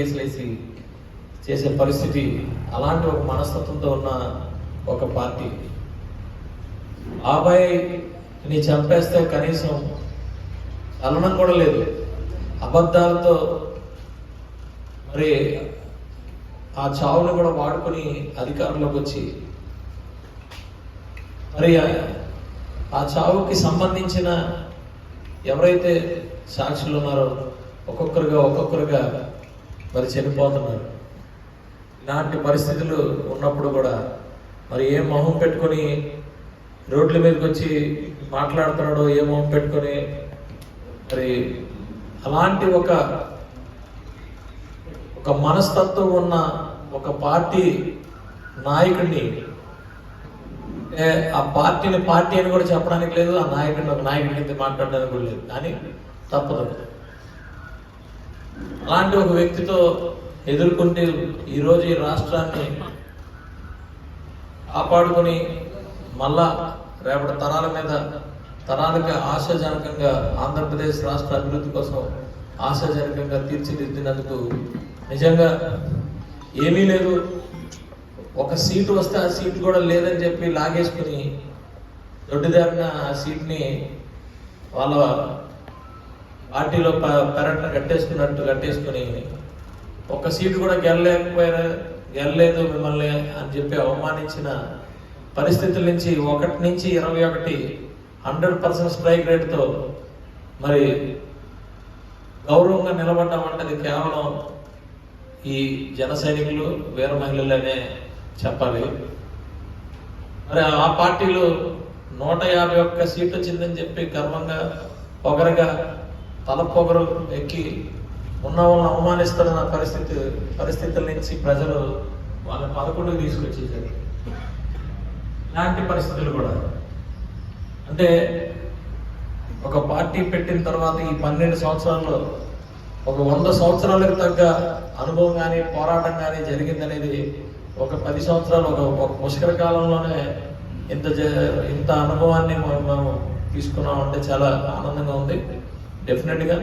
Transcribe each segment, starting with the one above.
కేసులేసి చేసే పరిస్థితి అలాంటి ఒక మనస్తత్వంతో ఉన్న ఒక పార్టీ. అబ్బాయిని చంపేస్తే కనీసం అలనం కూడా లేదు. అబద్ధాలతో మరి ఆ చావును కూడా వాడుకొని అధికారంలోకి వచ్చి మరి ఆ- ఆ చావుకి సంబంధించిన ఎవరైతే సాక్షులు ఉన్నారో ఒక్కొక్కరుగా ఒక్కొక్కరుగా మరి చనిపోతున్నారు. ఇలాంటి పరిస్థితులు ఉన్నప్పుడు కూడా మరి ఏ మొహం పెట్టుకొని రోడ్ల మీదకి వచ్చి మాట్లాడుతున్నాడో ఏ మొహం పెట్టుకొని మరి అలాంటి ఒక ఒక మనస్తత్వం ఉన్న ఒక పార్టీ నాయకుడిని ఏ, ఆ పార్టీని పార్టీ అని కూడా చెప్పడానికి లేదు ఆ నాయకుడిని ఒక నాయకుడి కింద మాట్లాడడానికి కూడా లేదు. కానీ తప్పదు. అలాంటి ఒక వ్యక్తితో ఎదుర్కొంటే ఈరోజు ఈ రాష్ట్రాన్ని కాపాడుకొని మళ్ళా రేపటి తరాల మీద తరాలకు ఆశాజనకంగా ఆంధ్రప్రదేశ్ రాష్ట్ర అభివృద్ధి కోసం ఆశాజనకంగా తీర్చిదిద్దినందుకు నిజంగా ఏమీ లేదు. ఒక సీటు వస్తే ఆ సీటు కూడా లేదని చెప్పి లాగేసుకుని దొడ్డిదారిన ఆ సీట్ని వాళ్ళ ఆర్టీలో ప- పెరట్న కట్టేసుకున్నట్టు కట్టేసుకుని ఒక సీటు కూడా గెలలేకపోయారు గెలలేదు మిమ్మల్ని అని చెప్పి అవమానించిన పరిస్థితుల నుంచి ఒకటి నుంచి ఇరవై ఒకటి హండ్రెడ్ పర్సెంట్ స్ట్రైక్ రేట్తో మరి గౌరవంగా నిలబడ్డామంటే కేవలం ఈ జన సైనికులు వీర మహిళలనే చెప్పాలి. మరి ఆ పార్టీలో నూట యాభై ఒక్క సీట్లు వచ్చిందని చెప్పి గర్వంగా పొగరగా తల పొగరు ఎక్కి ఉన్న వాళ్ళని అవమానిస్తున్న పరిస్థితి పరిస్థితుల నుంచి ప్రజలు వాళ్ళ పదకొండుకు తీసుకొచ్చేసారు ఇలాంటి పరిస్థితులు కూడా. అంటే ఒక పార్టీ పెట్టిన తర్వాత ఈ పన్నెండు సంవత్సరాల్లో ఒక వంద సంవత్సరాలకు తగ్గ అనుభవం కానీ పోరాటం కానీ జరిగిందనేది ఒక పది సంవత్సరాలు ఒక ఒక పుష్కర కాలంలోనే ఇంత ఇంత అనుభవాన్ని మనం తీసుకున్నామంటే తీసుకున్నాం చాలా ఆనందంగా ఉంది. డెఫినెట్గా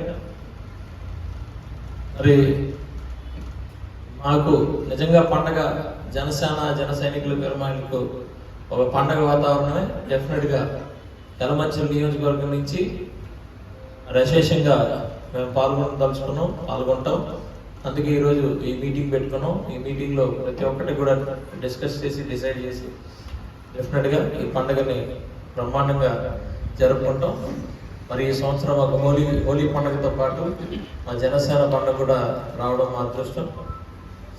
మరి మాకు నిజంగా పండగ జనసేన జన సైనికుల పెరుమాళ్ళకు ఒక పండగ వాతావరణమే డెఫినెట్గా యలమంచిలి నియోజకవర్గం నుంచి విశేషంగా మేము పాల్గొనదలుచుకున్నాం పాల్గొంటాం. అందుకే ఈరోజు ఈ మీటింగ్ పెట్టుకున్నాం. ఈ మీటింగ్లో ప్రతి ఒక్కటి కూడా డిస్కస్ చేసి డిసైడ్ చేసి డెఫినెట్గా ఈ పండుగని బ్రహ్మాండంగా జరుపుకుంటాం. మరి ఈ సంవత్సరం ఒక హోలీ హోలీ పండుగతో పాటు మా జనసేన పండుగ కూడా రావడం మా అదృష్టం.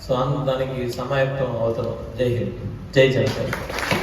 సో అందు దానికి సమాయత్తం అవుతాం. జై హింద్. జై జనసేన.